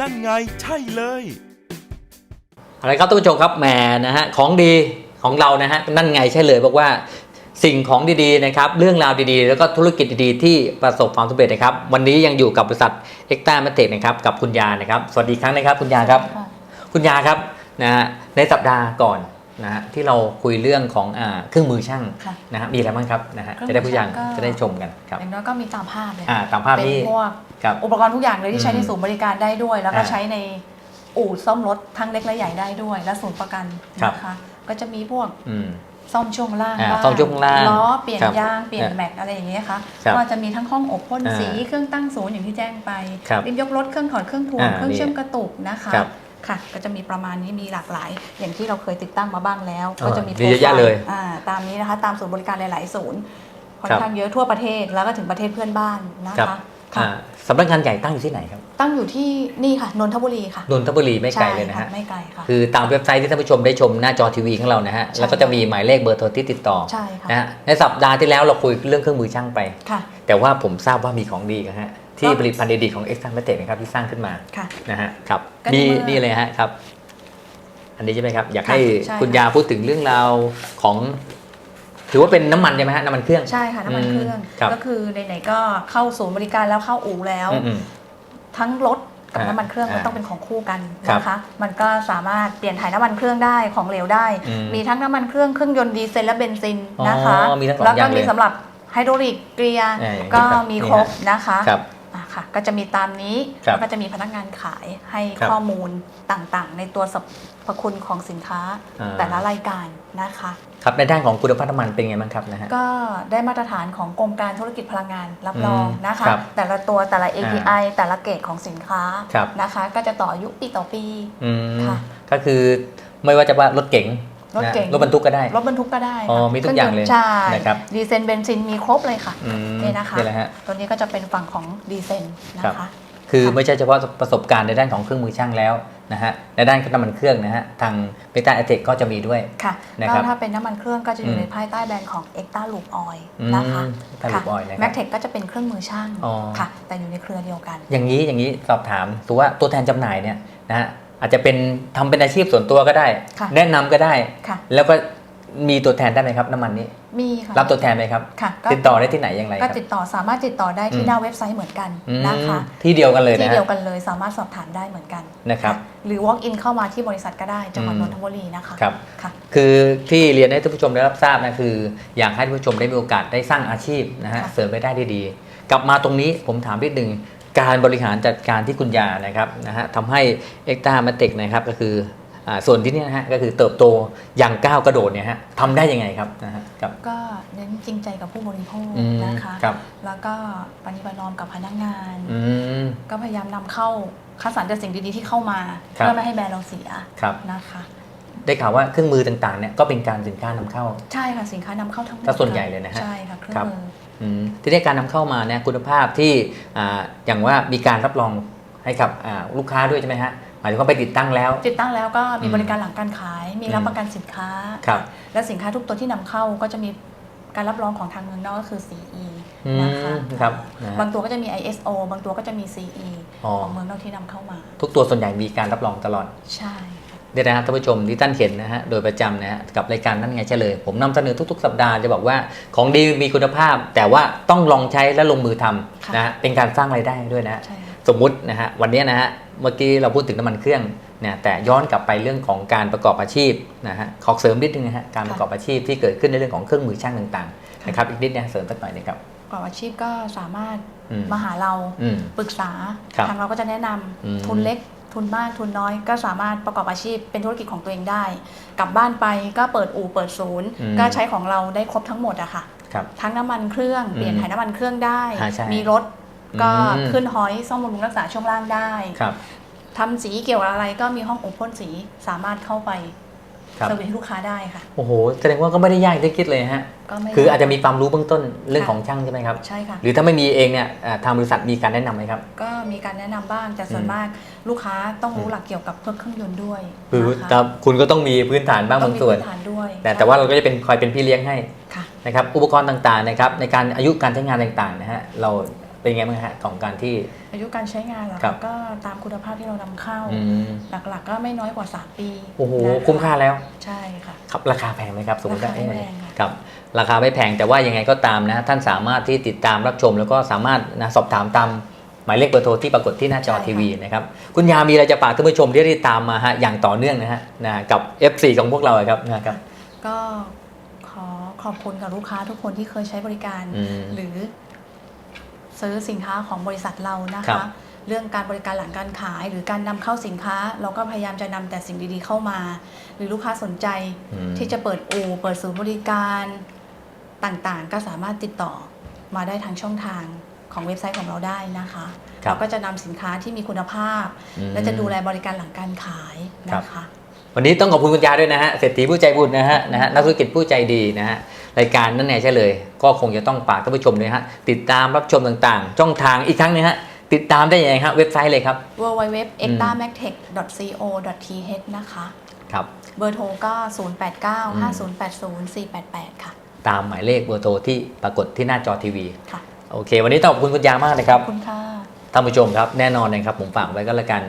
นั่นไงใช่เลยอะไรครับท่านผู้ชมครับแหมนะฮะของดีของเรานะฮะนั่นไงใช่เลยบอกว่าสิ่งของดีๆนะครับเรื่องราวดีๆ แล้วก็ธุรกิจดีๆ ที่ประสบความสำเร็จนะครับวันนี้ยังอยู่กับบริษัทเอ็กต้าเมเทคนะครับกับคุณยานะครับ สวัสดีครั้งนะครับคุณยาครับค่ะคุณยาครับนะฮะในสัปดาห์ก่อน นะฮะที่เราคุยเรื่องของอ่าเครื่องมือช่างค่ะนะฮะมีอะไรบ้างครับนะฮะเครื่องจะได้ผู้ยังมือช่างก็ จะได้ชมกันครับอย่างน้อยก็มีตามภาพเลยอ่าตามภาพเป็นนี้พวกครับ อุปกรณ์ทุกอย่างเลยที่ใช้ในอืมศูนย์บริการได้ด้วย แล้วก็อ่าใช้ในอู่ซ่อมรถทั้งเล็กและใหญ่ได้ด้วย และศูนย์ประกันครับ นะคะ ก็จะมีพวกอืม ซ่อมช่วงล่างอ่าบ้างซ่อมช่วงล่างล้อเปลี่ยนครับยางเปลี่ยนอ่าแม็กอะไรอย่างเงี้ยค่ะครับก็จะมีทั้งห้องอบพ่นอ่าสีเครื่องตั้งศูนย์อย่างที่แจ้งไปครับลิฟต์ยกรถเครื่องถอดเครื่องทวงอ่าเครื่องนี่เชื่อมกระตุกนะคะ ครับ ค่ะ ก็จะมีประมาณนี้มีหลากหลาย อย่างที่เราเคยติดตั้งมาบ้างแล้วเออก็จะมีมีเยอะแยะเลยอ่าตามนี้นะคะตามศูนย์บริการหลาย ๆ ศูนย์ค่อนครับข้างเยอะทั่วประเทศแล้วก็ถึงประเทศเพื่อนบ้านนะครับคะค่ะอ่าสำนักงานใหญ่ตั้งอยู่ที่ไหนครับ ตั้งอยู่ที่นี่ค่ะนนทบุรีค่ะนนทบุรีไม่ไกลเลยนะใช่ฮะค่ไม่ไกลค่ะคือตามเว็บไซต์ที่ท่านผู้ชมได้ชมหน้าจอทีวีของเรานะฮะใช่แล้วก็จะมีหมายเลขเบอร์โทรที่ติดต่อใช่ค่ะนะฮะในสัปดาห์ที่แล้วเราคุยเรื่องเครื่องมือช่างไปค่ะแต่ว่าผมทราบว่ามีของดีนะฮะ ที่ก็ผลิตภัณฑ์ดีๆของ e x t r a m a t e c นะครับที่สร้างขึ้นมาค่ะนะฮะครับก็ในนี่เมื่อนี่เลยฮะครับ อันนี้ใช่ไหมครับ อยากค่ะให้ใช่คุณค่ะ ยาพูดถึงเรื่องราวของ ถือว่าเป็นน้ำมันใช่ไหมฮะน้ำมันเครื่อง ใช่ค่ะน้ำมันเครื่อง อืมครับ ก็คือไหนๆก็เข้าศูนย์บริการแล้วเข้าอู่แล้ว อืม ทั้งรถกับอ่าน้ำมันเครื่องอ่ามันต้องเป็นของคู่กันครับนะคะ มันก็สามารถเปลี่ยนถ่ายน้ำมันเครื่องได้ของเหลวได้ อืมมีทั้งน้ำมันเครื่องเครื่องยนต์ดีเซลและเบนซินนะคะ อ๋อมีทั้งสองแล้วอก็ย่างเลยมีสำหรับไฮดรอลิกเกียร์เออก็ครับมีนี่ครบฮะนะคะ ครับอะ ค่ะ ก็จะมีตามนี้ ครับแล้วก็จะมีพนักงานขายให้ครับข้อมูลต่างๆ ในตัวสรรพคุณของสินค้าอ่า แต่ละรายการนะคะ ครับในด้านของคุณภาพน้ำมันเป็นไงบ้างครับนะฮะ ก็ได้มาตรฐานของกรมการธุรกิจพลังงานรับรองอืมนะคะ ครับแต่ละตัวแต่ละ API แต่ละเกรดของสินค้าครับ นะคะ ก็จะต่ออายุปีต่อปี อืมค่ะ ก็คือไม่ว่าจะว่ารถเก๋ง รถเก๋งนะรถบรรทุกก็ได้ รถบรรทุกก็ได้อ๋อค่ะมีทุกอย่างเลยใช่นะครับดีเซลเบนซินมีครบเลยค่ะอืมนี่นะคะนี่แหละฮะตัวนี้ก็จะเป็นฝั่งของดีเซลนะคะคือค่ะไม่ใช่เฉพาะประสบการณ์ในด้านของเครื่องมือช่างแล้วนะฮะในด้านน้ำมันเครื่องนะฮะทางเบต้าแอตเทคก็จะมีด้วยค่ะนะคก็รับถ้าเป็นน้ำมันเครื่องก็จะออืยู่มในภายใต้แบรนด์ของ e x t a Loop Oil อืมนะคะ Ecta Loop Oil นะครับแม็กเทคก็จะเป็นเครื่องมือช่างอ๋อค่ะแต่อยู่ในเครือเดียวกัน อย่างนี้อย่างนี้สอบถามถือว่าตัวแทนจำหน่ายเนี่ยนะฮะ อาจจะเป็นทำเป็นอาชีพส่วนตัวก็ได้ค่ะแนะนำก็ได้ค่ะแล้วก็มีตัวแทนได้ไหมครับ น้ำมันนี้ มีค่ะรับตัวแทนไหมครับค่ะก็ติดต่อได้ที่ไหนอย่างไรคก็รับติดต่อสามารถติดต่อได้อืที่มหน้าเว็บไซต์เหมือนกันอืมนะคะที่เดียวกันเลยนะที่ฮะเดียวกันเลยสามารถสอบถามได้เหมือนกันนะครับหรือ walk in เข้ามาที่บริษัทก็ได้จังหวัดอืมนนทบุรีนะคะครับค่ะคือที่เรียนให้ท่านผู้ชมได้รับทราบนะคือ อยากให้ท่านผู้ชมได้มีโอกาสได้สร้างอาชีพนะฮะค่ะเสริมรายได้ได้ดีกลับมาตรงนี้ผมถามนิดนึง การบริหารจัดการที่คุณยานะครับนะฮะทำให้เอ็กตามาเต็กนะครับก็คืออ่าส่วนที่นี่นะฮะก็คือเติบโตอย่างก้าวกระโดดเนี่ยฮะทำได้ยังไงครับนะฮะครับก็เน้นจริงใจกับผู้บริโภคอืมนะคะครับแล้วก็ปฏิบัตินอมกับพนักงานอืมก็พยายามนำเข้าคัดสรรแต่สิ่งดีๆที่เข้ามาครับเพื่อไม่ให้แบรนด์เราเสียครับนะคะได้ข่าวว่าเครื่องมือต่างๆเนี่ยก็เป็นการสินค้านำเข้า ใช่ค่ะสินค้านำเข้าทั้งหมดถ้าส่วนใหญ่เลยนะฮะใช่ค่ะเครื่อครังบมืออืม ที่ได้การนำเข้ามาเนี่ยคุณภาพที่อ่าอย่างว่ามีการรับรองให้กับอ่าลูกค้าด้วยใช่ไหมฮะหมายถึงว่าไปติดตั้งแล้ว ติดตั้งแล้วก็มีอืมบริการหลังการขาย มีรับประกันสินค้าครับและสินค้าทุกตัวที่นำเข้าก็จะมีการรับรองของทางเมืองนอกก็คือ CE อืมนะคะครับนะฮะบางตัวก็จะมี ISO บางตัวก็จะมี CE อ๋อของเมืองนอกที่นำเข้ามา ทุกตัวส่วนใหญ่มีการรับรองตลอดใช่ค่ะ เดี๋ยวนะฮะท่านผู้ชมที่ท่านเห็นนะฮะโดยประจำนะฮะกับรายการนั่นไงเฉลย ผมนำเสนอทุก ๆ สัปดาห์จะบอกว่าของดีมีคุณภาพ แต่ว่าต้องลองใช้และลงมือทำค่ะนะฮะเป็นการสร้างรายได้ด้วยนะฮะใช่ค่ะสมมุตินะฮะวันนี้นะฮะเมื่อกี้เราพูดถึงน้ำมันเครื่องเนี่ยแต่ย้อนกลับไปเรื่องของการประกอบอาชีพนะฮะขอเสริมนิดนึงนะฮะการประกอบอาชีพที่เกิดขึ้นในเรื่องของเครื่องมือช่างต่างๆนะครับอีกนิดนะเสริมสักหน่อยหนึงครับประกอบอาชีพก็สามารถอืมมาหาเราอืมปรึกษาครับทางเราก็จะแนะนำอืมทุนเล็ก ทุนมากทุนน้อย ก็สามารถประกอบอาชีพเป็นธุรกิจของตัวเองได้ กลับบ้านไปก็เปิดอู่เปิดศูนย์ อืม ก็ใช้ของเราได้ครบทั้งหมดอะค่ะ ครับ ทั้งน้ำมันเครื่อง อืมเปลี่ยนถ่ายน้ำมันเครื่องได้ อ่าใช่มีรถก็อืม ขึ้นหอยซ่อมบำรุงรักษาช่วงล่างได้ครับ ทำสีเกี่ยวกับอะไรก็มีห้องอบพ่นสีสามารถเข้าไปครับ เซอร์วิสให้ลูกค้าได้ค่ะ โอ้โห แสดงว่าก็ไม่ได้ยากที่คิดเลยฮะ ก็ไม่คืออาจจะมีความรู้เบื้องต้นเรื่องค่ะของช่างใช่ไหมครับ ใช่ค่ะ หรือถ้าไม่มีเองเนี่ยอ่าทางบริษัทมีการแนะนำไหมครับ ก็มีการแนะนำบ้าง แต่ส่วนอืมมากลูกค้าต้องรู้อืมหลักเกี่ยวกับพวกเครื่องยนต์ด้วย คือนะคะครับคุณก็ต้องมีพื้นฐานบ้างต้บางส่วนมีพื้ฐานด้วยแต่แต่ว่าเราก็จะเป็นคอยเป็นพี่เลี้ยงให้ค่ะนะครับ อุปกรณ์ต่างๆนะครับในการอายุการใช้งานต่างๆนะฮะ เรา เป็นไงบ้างฮะของการที่ อายุการใช้งานเหรอครัคะบ ก็ตามคุณภาพที่เรานำเข้า อืมหลักๆก็ไม่น้อยกว่า 3 ปีโอ้โหนะะคุ้มค่าแล้ว ใช่ค่ะ ครับราคาแพงไหมครับสมมติราคาไม่เอ๊ะแพงค่ะ ครับราคาไม่แพงแต่ว่ายังไงก็ตามนะท่านสามารถที่ติดตามรับชม แล้วก็สามารถนะสอบถามตามหมายเลขเบอร์โทรที่ปรากฏที่หน้าจอทีวีนะครับคุณยามีอะไรจะฝากท่านผู้ชมที่ติดตามมาฮะอย่างต่อเนื่องนะฮะนะกับ F4 ของพวกเราครับนะครับ ก็ขอขอบคุณกับลูกค้าทุกคนที่เคยใช้บริการ อืม หรือ ซื้อสินค้าของบริษัทเรานะครัคะ บ เรื่องการบริการหลังการขาย หรือการนำเข้าสินค้า เราก็พยายามจะนำแต่สิ่งดีๆเข้ามา หรือลูกค้าสนใจอืมที่จะเปิดอู่เปิดศูนย์บริการต่างๆ ก็สามารถติดต่อมาได้ทางช่องทางของเว็บไซต์ของเราได้นะคะครับเราก็จะนำสินค้าที่มีคุณภาพ อืมและจะดูแลบริการหลังการขายนะคะ วันนี้ต้องขอบคุณคุณยาด้วยนะฮะเศรษฐีผู้ใจบุญนะฮะนะฮะนักธุรกิจผู้ใจดีนะฮะ รายการนั่นแน่ใช่เลย ก็คงจะต้องฝากท่านผู้ชมด้วยฮะติดตามรับชมต่างๆช่องทางอีกครั้งหนึงฮะติดตามได้ยังไงฮะเว็บไซต์เลยครับ w w w e x t a m a c t e c h c o th นะคะครับเบอร์โทรก็ 0895080488 ค่ะ ตามหมายเลขเบอร์โทรที่ปรากฏที่หน้าจอทีวีค่ะโอเค วันนี้ต้องขอบคุณคุณยามากเลยคขรัอบบคุณค่ะท่านผู้ชมครับแน่นอนนะครับผมฝากไว้ก็แล้วกัน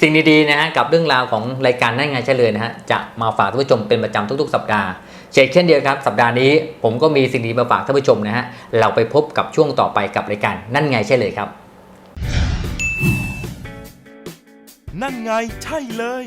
สิ่งดีๆนะฮะกับเรื่องราวของรายการนั่นไงใช่เลยนะฮะจะมาฝากท่านผู้ชมเป็นประจำทุก ๆ สัปดาห์ เช่นเช่นเดียวครับ สัปดาห์นี้ผมก็มีสิ่งดีมาฝากท่านผู้ชมนะฮะ เราไปพบกับช่วงต่อไปกับรายการนั่นไงใช่เลยครับ นั่นไงใช่เลย